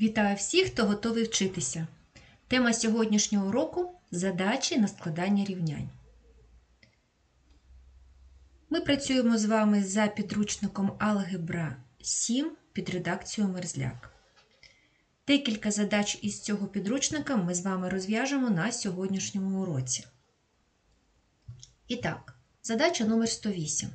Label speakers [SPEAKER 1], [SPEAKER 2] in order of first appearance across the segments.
[SPEAKER 1] Вітаю всіх, хто готовий вчитися. Тема сьогоднішнього уроку задачі на складання рівнянь. Ми працюємо з вами за підручником Алгебра 7 під редакцією Мерзляк. Декілька задач із цього підручника ми з вами розв'яжемо на сьогоднішньому уроці. І так, задача номер 108.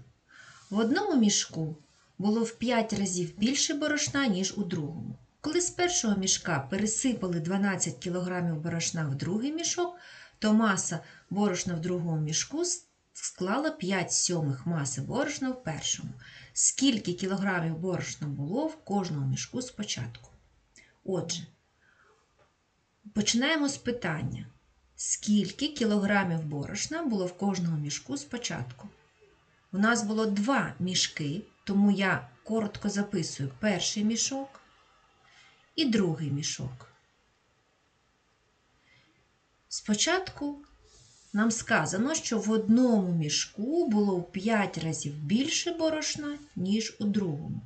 [SPEAKER 1] В одному мішку було в 5 разів більше борошна, ніж у другому. Коли з першого мішка пересипали 12 кг борошна в другий мішок, то маса борошна в другому мішку склала 5 сьомих маси борошна в першому. Скільки кілограмів борошна було в кожному мішку спочатку? Отже, починаємо з питання. Скільки кілограмів борошна було в кожному мішку спочатку? У нас було два мішки, тому я коротко записую перший мішок і другий мішок. Спочатку нам сказано, що в одному мішку було в 5 разів більше борошна, ніж у другому.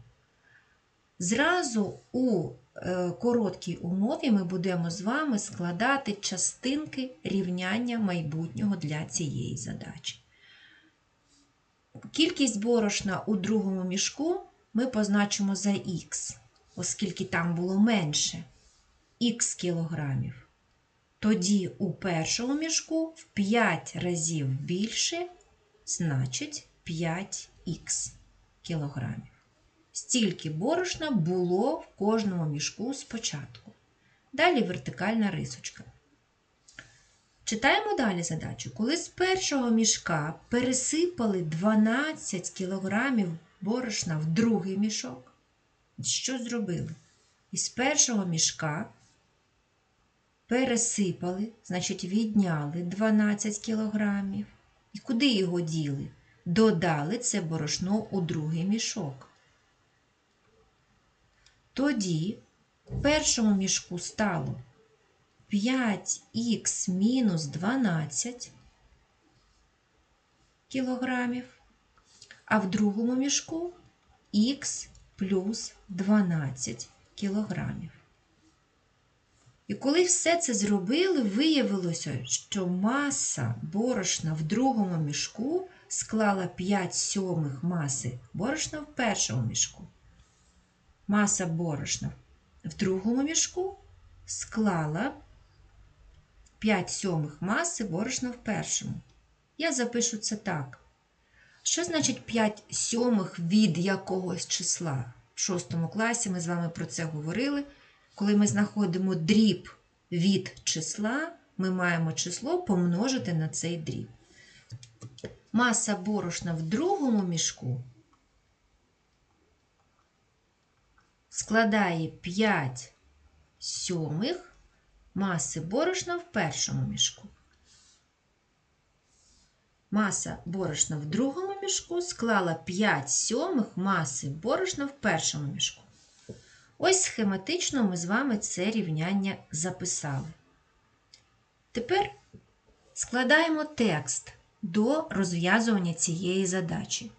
[SPEAKER 1] Зразу у е, короткій умові ми будемо з вами складати частинки рівняння майбутнього для цієї задачі. Кількість борошна у другому мішку ми позначимо за х, оскільки там було менше х кілограмів. Тоді у першому мішку в 5 разів більше, значить 5х кілограмів. Стільки борошна було в кожному мішку спочатку. Далі вертикальна рисочка. Читаємо далі задачу. Коли з першого мішка пересипали 12 кілограмів борошна в другий мішок, що зробили? Із першого мішка пересипали, значить, відняли 12 кілограмів. І куди його діли? Додали це борошно у другий мішок. Тоді в першому мішку стало 5х мінус 12 кілограмів, а в другому мішку х плюс 12 кілограмів. І коли все це зробили, виявилося, що маса борошна в другому мішку склала 5 сьомих маси борошна в першому мішку. Маса борошна в другому мішку склала 5 сьомих маси борошна в першому. Я запишу це так. Що значить 5 сьомих від якогось числа? В шостому класі ми з вами про це говорили. Коли ми знаходимо дріб від числа, ми маємо число помножити на цей дріб. Маса борошна в другому мішку складає 5 сьомих маси борошна в першому мішку. Маса борошна в другому мішку склала 5 сьомих маси борошна в першому мішку. Ось схематично ми з вами це рівняння записали. Тепер складаємо текст до розв'язування цієї задачі.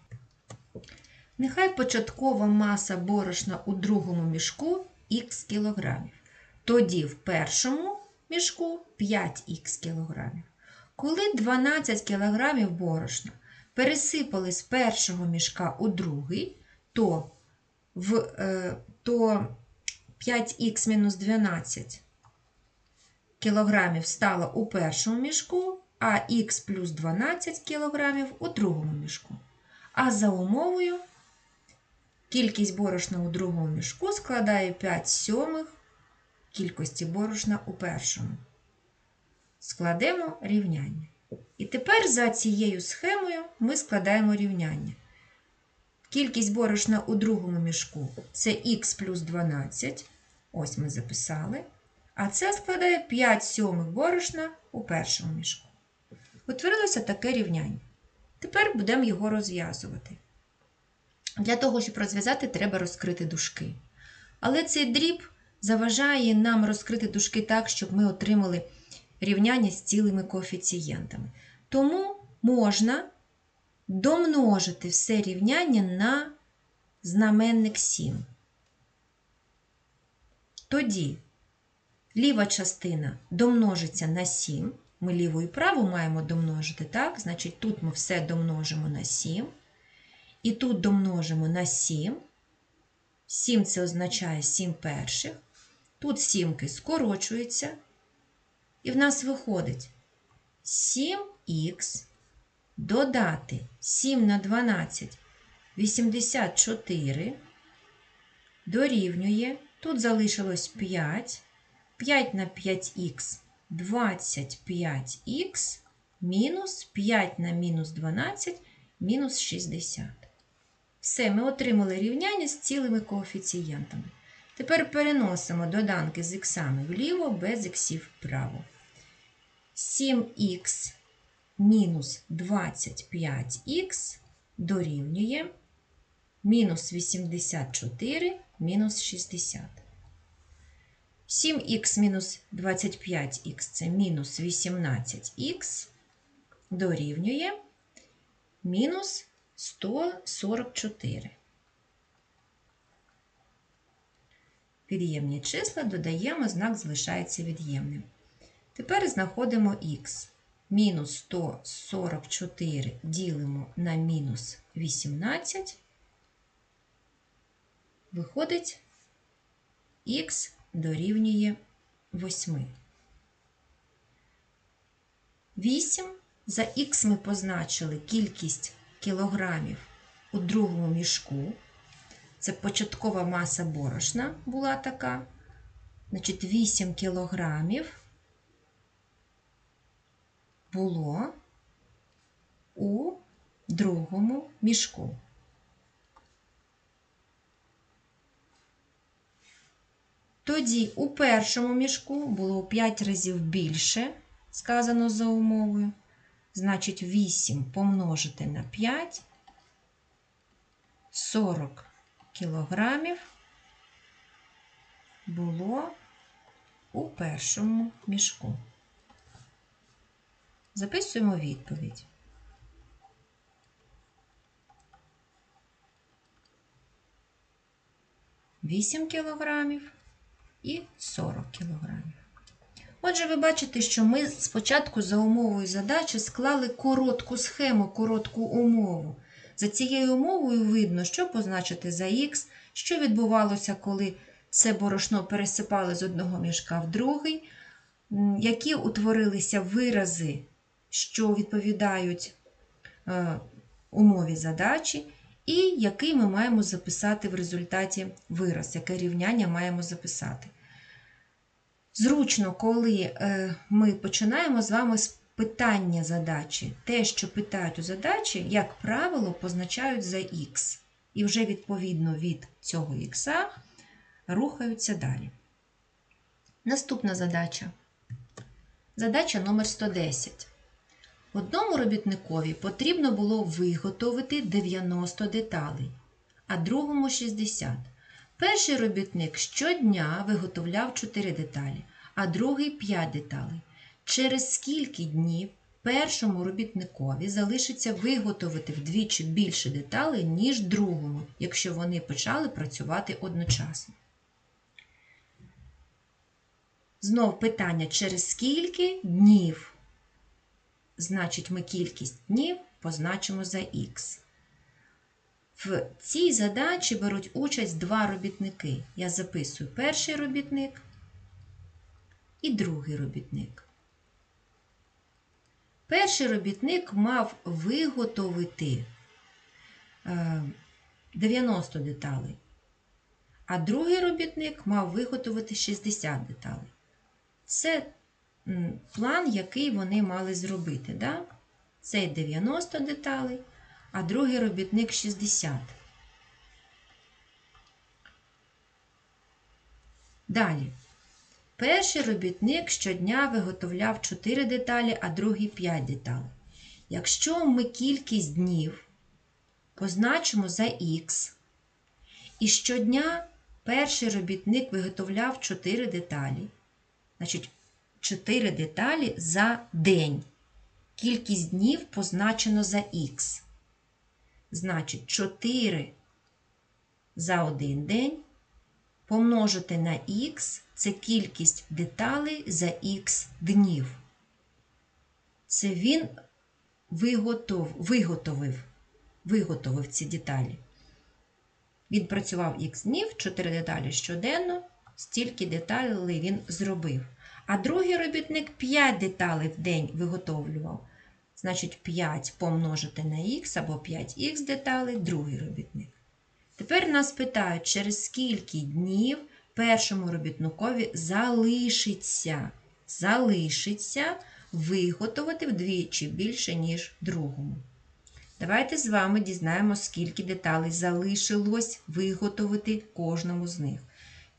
[SPEAKER 1] Нехай початкова маса борошна у другому мішку х кілограмів. Тоді в першому мішку 5х кілограмів. Коли 12 кілограмів борошна пересипали з першого мішка у другий, то в, е, то 5х мінус 12 кілограмів стало у першому мішку, а х плюс 12 кілограмів у другому мішку. А за умовою кількість борошна у другому мішку складає 5 сьомих кількості борошна у першому. Складемо рівняння. І тепер за цією схемою ми складаємо рівняння. Кількість борошна у другому мішку це х плюс 12. Ось ми записали. А це складає 5 сьомих борошна у першому мішку. Утворилося таке рівняння. Тепер будемо його розв'язувати. Для того, щоб розв'язати, треба розкрити дужки. Але цей дріб заважає нам розкрити дужки так, щоб ми отримали рівняння з цілими коефіцієнтами. Тому можна домножити все рівняння на знаменник 7. Тоді ліва частина домножиться на 7. Ми ліву і праву маємо домножити, так? Значить, тут ми все домножимо на 7. І тут домножимо на 7. 7 це означає 7 перших. Тут сімки скорочуються. І в нас виходить 7х додати 7 на 12 84 дорівнює. Тут залишилось 5. 5 на 5х 25х мінус 5 на мінус 12 мінус 60. Все, ми отримали рівняння з цілими коефіцієнтами. Тепер переносимо доданки з іксами вліво, без іксів вправо. 7х мінус 25х дорівнює мінус 84 мінус 60. 7х мінус 25х це мінус 18х дорівнює мінус 144. Від'ємні числа додаємо, знак залишається від'ємним. Тепер знаходимо х. Мінус 144 ділимо на мінус 18. Виходить, х дорівнює 8. 8. За х ми позначили кількість кілограмів у другому мішку. Це початкова маса борошна була така. Значить, 8 кілограмів було у другому мішку. Тоді у першому мішку було у 5 разів більше, сказано за умовою. Значить, 8 помножити на 5 40 кілограмів було у першому мішку. Записуємо відповідь. Вісім кілограмів і 40 кілограмів. Отже, ви бачите, що ми спочатку за умовою задачі склали коротку схему, коротку умову. За цією умовою видно, що позначити за х, що відбувалося, коли це борошно пересипали з одного мішка в другий, які утворилися вирази, що відповідають е, умові задачі, і який ми маємо записати в результаті вираз, яке рівняння маємо записати. Зручно, коли е, ми починаємо з вами питання задачі. Те, що питають у задачі, як правило, позначають за х. І вже відповідно від цього х рухаються далі. Наступна задача. Задача номер 110. Одному робітникові потрібно було виготовити 90 деталей, а другому 60. Перший робітник щодня виготовляв 4 деталі, а другий 5 деталей. Через скільки днів першому робітникові залишиться виготовити вдвічі більше деталей, ніж другому, якщо вони почали працювати одночасно. Знов питання, через скільки днів? Значить, ми кількість днів позначимо за х. В цій задачі беруть участь два робітники. Я записую перший робітник і другий робітник. Перший робітник мав виготовити 90 деталей, а другий робітник мав виготовити 60 деталей. Це план, який вони мали зробити. Да? Цей 90 деталей, а другий робітник 60. Далі. Перший робітник щодня виготовляв 4 деталі, а другий 5 деталей. Якщо ми кількість днів позначимо за х, і щодня перший робітник виготовляв 4 деталі, значить 4 деталі за день. Кількість днів позначено за х. Значить, 4 за один день помножити на х це кількість деталей за х днів. Це він виготов, виготовив, виготовив ці деталі. Він працював х днів, 4 деталі щоденно, стільки деталей він зробив. А другий робітник 5 деталей в день виготовлював. Значить, 5 помножити на х або 5х деталей другий робітник. Тепер нас питають, через скільки днів першому робітникові залишиться, залишиться виготовити вдвічі більше, ніж другому. Давайте з вами дізнаємо, скільки деталей залишилось виготовити кожному з них.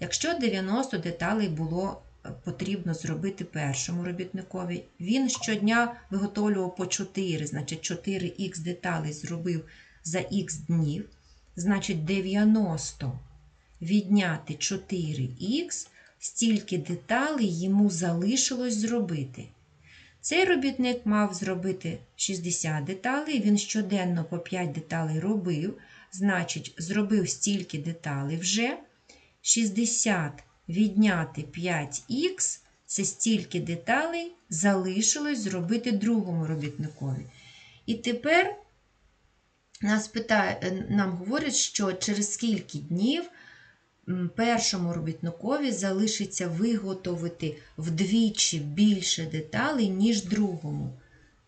[SPEAKER 1] Якщо 90 деталей було е, потрібно зробити першому робітникові, він щодня виготовлював по 4, значить 4х деталей зробив за х днів, значить 90 відняти 4х, стільки деталей йому залишилось зробити. Цей робітник мав зробити 60 деталей, він щоденно по 5 деталей робив, значить, зробив стільки деталей вже. 60 відняти 5х це стільки деталей залишилось зробити другому робітникові. І тепер нас питає, е, нам говорять, що через скільки днів першому робітникові залишиться виготовити вдвічі більше деталей, ніж другому.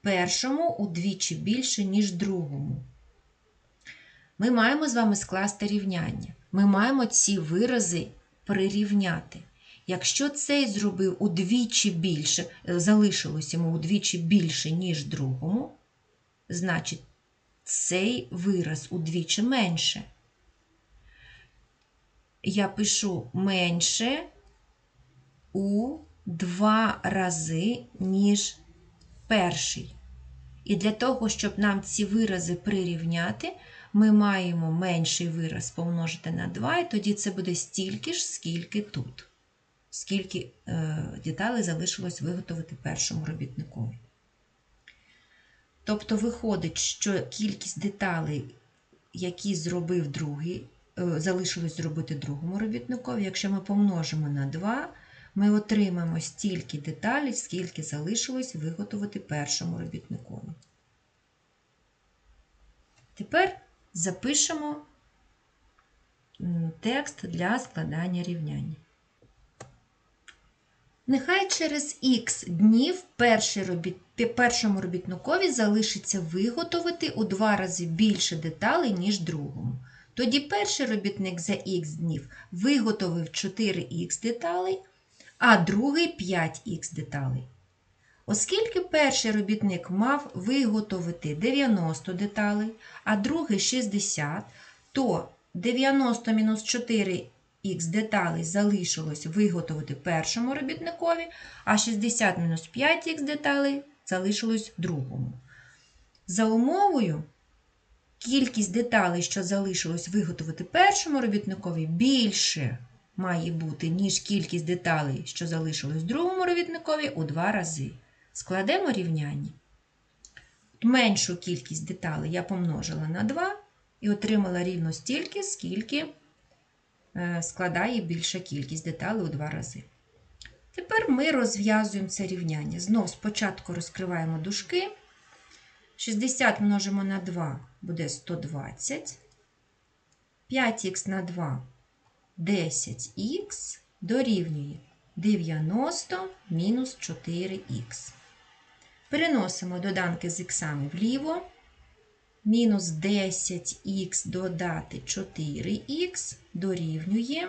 [SPEAKER 1] Першому удвічі більше, ніж другому. Ми маємо з вами скласти рівняння. Ми маємо ці вирази прирівняти. Якщо цей зробив удвічі більше, е, залишилось йому удвічі більше, ніж другому, значить цей вираз удвічі менше. Я пишу менше у два рази, ніж перший. І для того, щоб нам ці вирази прирівняти, ми маємо менший вираз помножити на 2, і тоді це буде стільки ж, скільки тут. Скільки е, деталей залишилось виготовити першому робітникові. Тобто виходить, що кількість деталей, які зробив другий, залишилось зробити другому робітникові, якщо ми помножимо на 2, ми отримаємо стільки деталей, скільки залишилось виготовити першому робітникові. Тепер запишемо текст для складання рівняння. Нехай через х днів робіт, першому робітникові залишиться виготовити у два рази більше деталей, ніж другому. Тоді перший робітник за х днів виготовив 4х деталей, а другий 5х деталей. Оскільки перший робітник мав виготовити 90 деталей, а другий 60, то 90 мінус 4 х деталей залишилось виготовити першому робітникові, а 60 мінус 5х деталей залишилось другому. За умовою, кількість деталей, що залишилось виготовити першому робітникові, більше має бути, ніж кількість деталей, що залишилось другому робітникові, у два рази. Складемо рівняння. Меншу кількість деталей я помножила на 2 і отримала рівно стільки, скільки е, складає більша кількість деталей у два рази. Тепер ми розв'язуємо це рівняння. Знов спочатку розкриваємо дужки. 60 множимо на 2 буде 120. 5х на 2 10х дорівнює 90 мінус 4х. Переносимо доданки з іксами вліво. Мінус 10х додати 4х дорівнює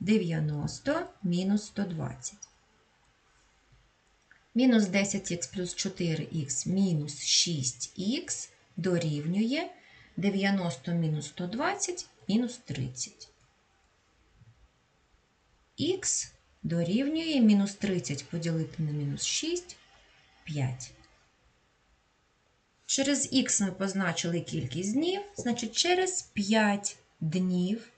[SPEAKER 1] 90 мінус 120. Мінус 10х плюс 4х мінус 6х дорівнює 90 мінус 120 мінус 30. Х дорівнює мінус 30 поділити на мінус 6 5. Через х ми позначили кількість днів, значить через 5 днів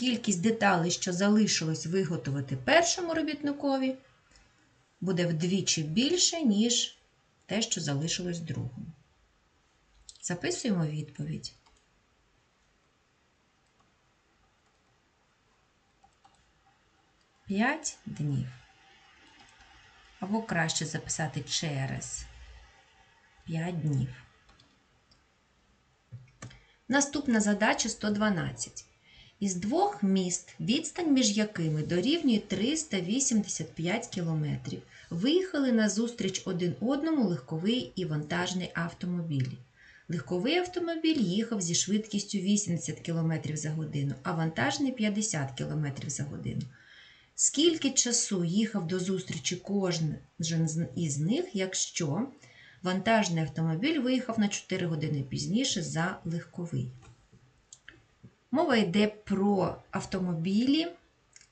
[SPEAKER 1] кількість деталей, що залишилось виготовити першому робітникові, буде вдвічі більше, ніж те, що залишилось другому. Записуємо відповідь. П'ять днів. Або краще записати через 5 днів. Наступна задача 112. Із двох міст, відстань між якими дорівнює 385 км, виїхали на зустріч один одному легковий і вантажний автомобілі. Легковий автомобіль їхав зі швидкістю 80 км за годину, а вантажний 50 км за годину. Скільки часу їхав до зустрічі кожен із них, якщо вантажний автомобіль виїхав на 4 години пізніше за легковий? Мова йде про автомобілі,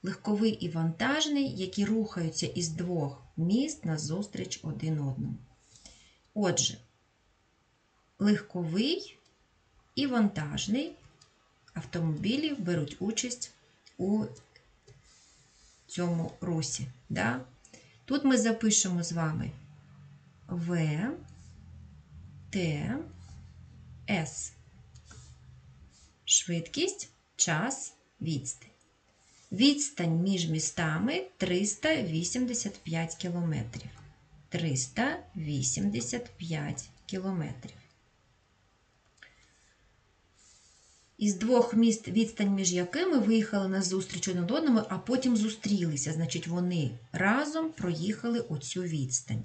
[SPEAKER 1] легковий і вантажний, які рухаються із двох міст назустріч один одному. Отже, легковий і вантажний автомобілі беруть участь у цьому русі. Да? Тут ми запишемо з вами В, Т, С. Швидкість, час, відстань. Відстань між містами 385 кілометрів. 385 кілометрів. Із двох міст, відстань між якими виїхали на зустріч один одному, а потім зустрілися. Значить, вони разом проїхали оцю відстань.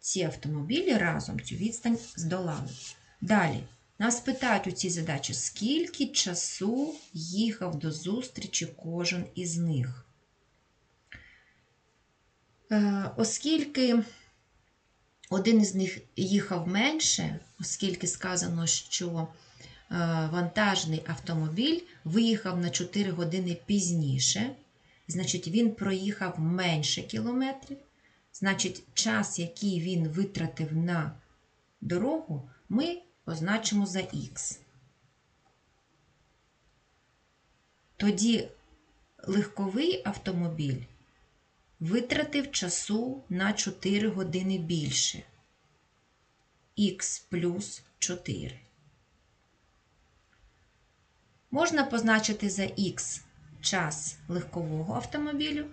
[SPEAKER 1] Ці автомобілі разом цю відстань здолали. Далі. Нас питають у цій задачі, скільки часу їхав до зустрічі кожен із них. Е, Оскільки один із них їхав менше, оскільки сказано, що е, вантажний автомобіль виїхав на 4 години пізніше, значить, він проїхав менше кілометрів, значить, час, який він витратив на дорогу, ми позначимо за х. Тоді легковий автомобіль витратив часу на 4 години більше. Х плюс 4. Можна позначити за х час легкового автомобілю,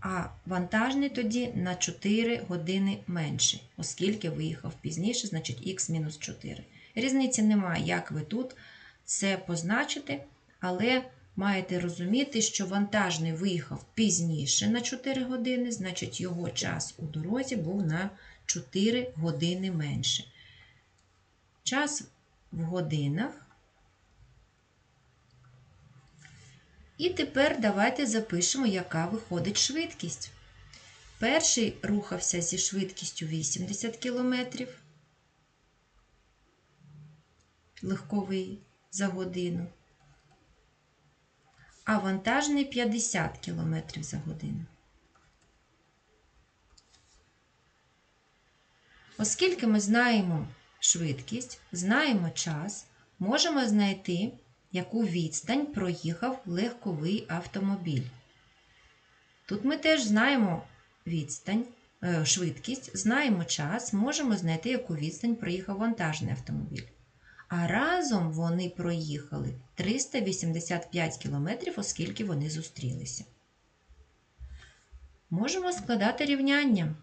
[SPEAKER 1] а вантажний тоді на 4 години менше, оскільки виїхав пізніше, значить х мінус 4. Різниці немає, як ви тут це позначите, але маєте розуміти, що вантажний виїхав пізніше на 4 години, значить його час у дорозі був на 4 години менше. Час в годинах. І тепер давайте запишемо, яка виходить швидкість. Перший рухався зі швидкістю 80 км легковий за годину, а вантажний 50 км за годину. Оскільки ми знаємо швидкість, знаємо час, можемо знайти, яку відстань проїхав легковий автомобіль. Тут ми теж знаємо відстань, е, швидкість, знаємо час, можемо знайти, яку відстань проїхав вантажний автомобіль. А разом вони проїхали 385 кілометрів, оскільки вони зустрілися. Можемо складати рівняння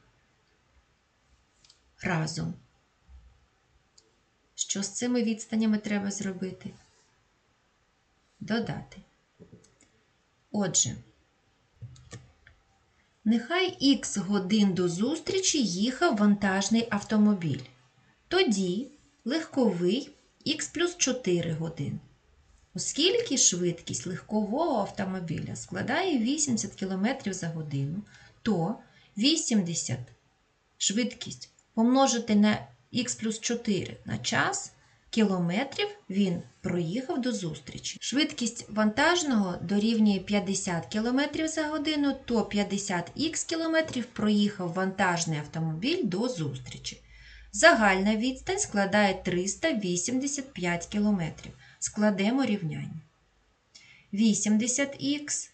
[SPEAKER 1] разом. Що з цими відстанями треба зробити? Додати. Отже, нехай х годин до зустрічі їхав вантажний автомобіль. Тоді легковий х плюс 4 години. Оскільки швидкість легкового автомобіля складає 80 км за годину, то 80 швидкість помножити на х плюс 4 на час кілометрів він проїхав до зустрічі. Швидкість вантажного дорівнює 50 км за годину, то 50х км проїхав вантажний автомобіль до зустрічі. Загальна відстань складає 385 км. Складемо рівняння. 80х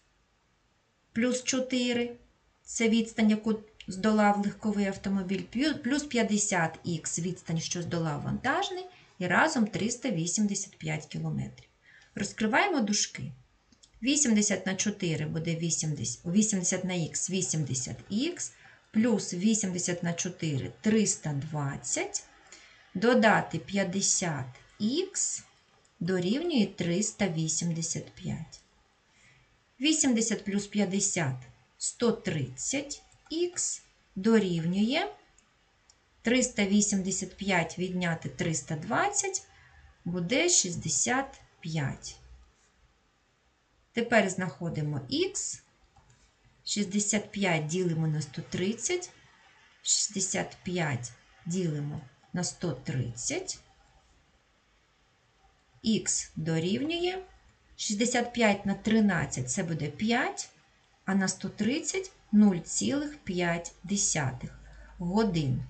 [SPEAKER 1] плюс 4 це відстань, яку здолав легковий автомобіль, плюс 50х відстань, що здолав вантажний, і разом 385 км. Розкриваємо дужки. 80 на 4 буде 80, 80 на х 80х, плюс 80 на 4 320, додати 50х дорівнює 385. 80 плюс 50 130х дорівнює 385 відняти 320 буде 65. Тепер знаходимо х. 65 ділимо на 130. 65 ділимо на 130. Х дорівнює. 65 на 13 це буде 5, а на 130 0,5 годин.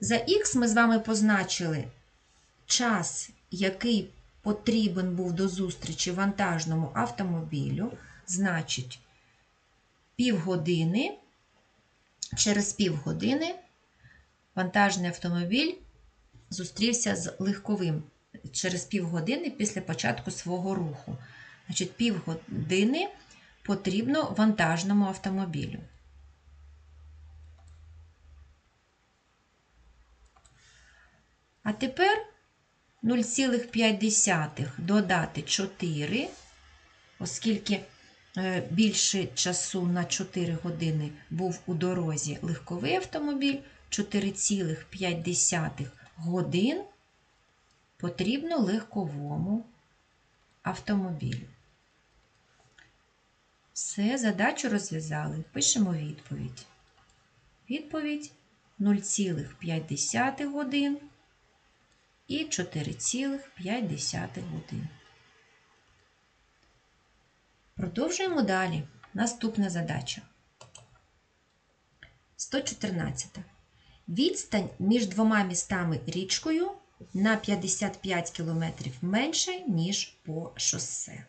[SPEAKER 1] За х ми з вами позначили час, який потрібен був до зустрічі вантажному автомобілю, значить, півгодини, через півгодини вантажний автомобіль зустрівся з легковим через півгодини після початку свого руху. Значить, півгодини потрібно вантажному автомобілю. А тепер 0,5 додати 4, оскільки більше часу на 4 години був у дорозі легковий автомобіль, 4,5 годин потрібно легковому автомобілю. Все, задачу розв'язали. Пишемо відповідь. Відповідь 0,5 годин і 4,5 годин. Продовжуємо далі. Наступна задача. 114. Відстань між двома містами річкою на 55 км менше, ніж по шосе.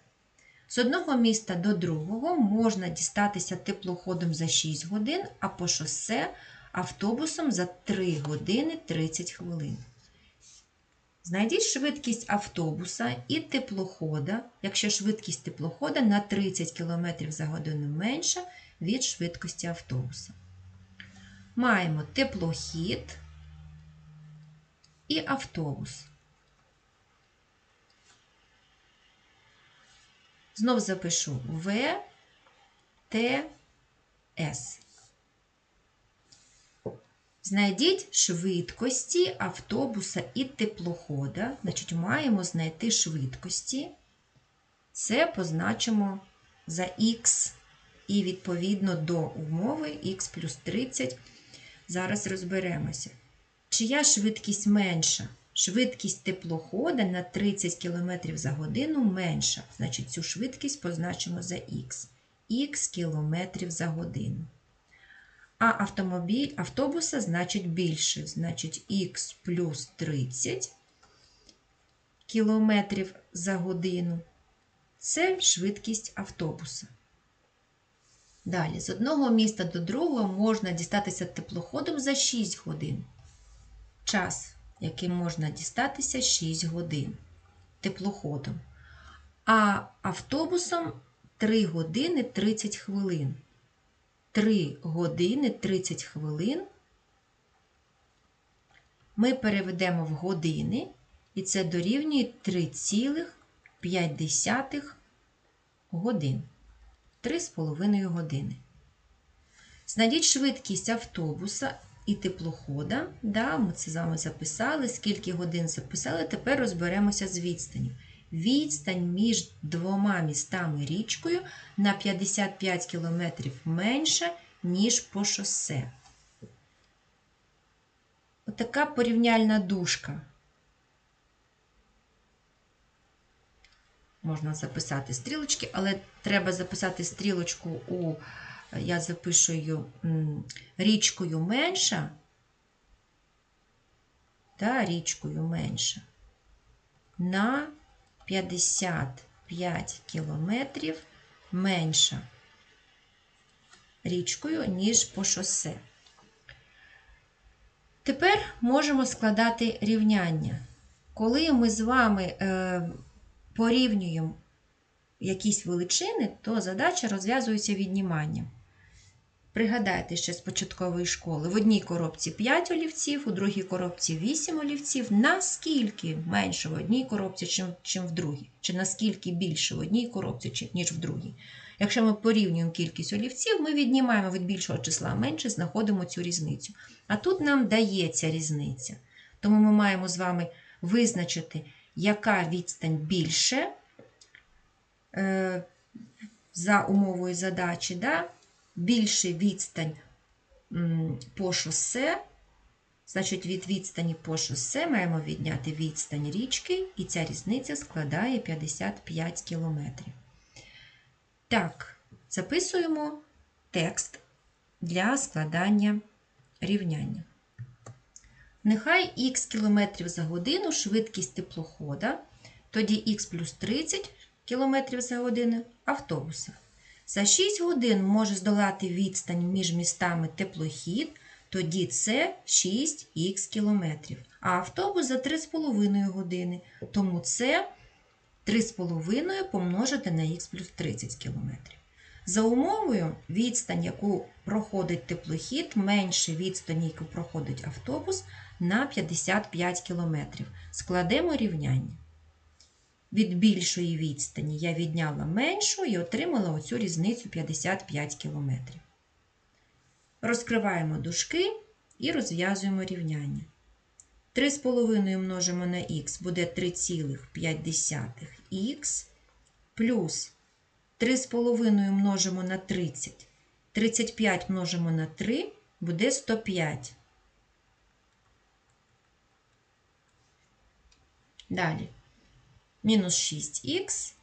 [SPEAKER 1] З одного міста до другого можна дістатися теплоходом за 6 годин, а по шосе автобусом за 3 години 30 хвилин. Знайдіть швидкість автобуса і теплохода, якщо швидкість теплохода на 30 км за годину менша від швидкості автобуса. Маємо теплохід і автобус. Знов запишу В, Т, С. Знайдіть швидкості автобуса і теплохода. Значить, маємо знайти швидкості. Це позначимо за х і відповідно до умови х плюс 30. Зараз розберемося. Чия швидкість менша? Швидкість теплохода на 30 км за годину менша. Значить, цю швидкість позначимо за х. х км за годину. А автомобіль автобуса значить більше. Значить, х плюс 30 км за годину. Це швидкість автобуса. Далі, з одного міста до другого можна дістатися теплоходом за 6 годин. Час, яким можна дістатися 6 годин теплоходом. А автобусом 3 години 30 хвилин. 3 години 30 хвилин ми переведемо в години, і це дорівнює 3,5 годин. 3,5 години. Знайдіть швидкість автобуса і теплохода. Да, Ми це з вами записали, скільки годин записали, тепер розберемося з відстанню. Відстань між двома містами річкою на 55 км менша, ніж по шосе. Отака порівняльна дужка. Можна записати стрілочки, але треба записати стрілочку у, я запишу річкою менша, та річкою менша на 55 кілометрів менша річкою, ніж по шосе. Тепер можемо складати рівняння. Коли ми з вами е, порівнюємо якісь величини, то задача розв'язується відніманням. Пригадайте ще з початкової школи: в одній коробці 5 олівців, у другій коробці 8 олівців. Наскільки менше в одній коробці, чим в другій? Чи наскільки більше в одній коробці, ніж в другій? Якщо ми порівнюємо кількість олівців, ми віднімаємо від більшого числа менше, знаходимо цю різницю. А тут нам дається різниця. Тому ми маємо з вами визначити, яка відстань більше е, за умовою задачі. Да? Більше відстань по шосе, значить від відстані по шосе маємо відняти відстань річки, і ця різниця складає 55 кілометрів. Так, записуємо текст для складання рівняння. Нехай х км за годину швидкість теплохода, тоді х плюс 30 км за годину автобуса. За 6 годин може здолати відстань між містами теплохід, тоді це 6х кілометрів. А автобус за 3,5 години, тому це 3,5 помножити на х плюс 30 км. За умовою, відстань, яку проходить теплохід, менше відстані, яку проходить автобус, на 55 км. Складемо рівняння. Від більшої відстані я відняла меншу і отримала оцю різницю 55 км. Розкриваємо дужки і розв'язуємо рівняння. 3,5 множимо на х буде 3,5х плюс 3,5 множимо на 30. 35 множимо на 3 буде 105. Далі. Мінус 6х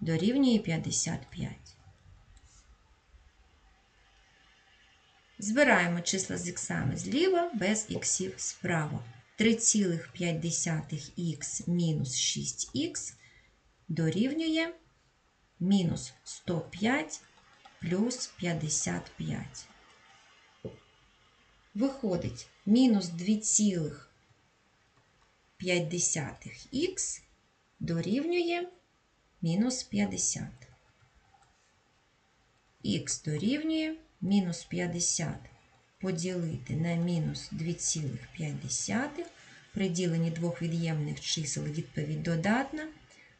[SPEAKER 1] дорівнює 55. Збираємо числа з іксами зліва, без іксів справа. 3,5х мінус 6х дорівнює мінус 105 плюс 55. Виходить мінус 2,5х дорівнює мінус 50. Х дорівнює мінус 50 поділити на мінус 2,5. При діленні двох від'ємних чисел відповідь додатна.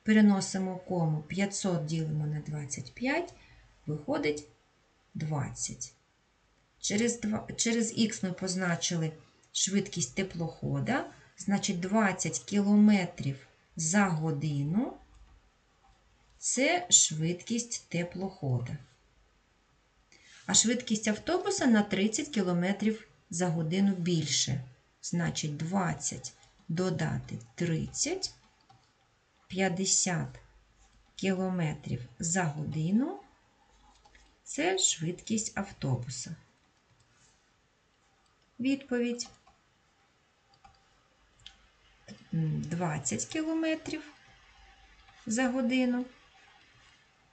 [SPEAKER 1] Переносимо кому 500 ділимо на 25, виходить 20. Через, 2, через х ми позначили швидкість теплохода, значить 20 км за годину це швидкість теплохода. А швидкість автобуса на 30 км за годину більше. Значить 20 додати 30 50 км за годину це швидкість автобуса. Відповідь 20 км за годину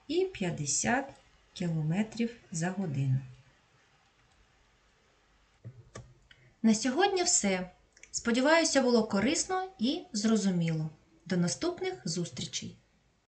[SPEAKER 1] і 50 км за годину. На сьогодні все. Сподіваюся, було корисно і зрозуміло. До наступних зустрічей!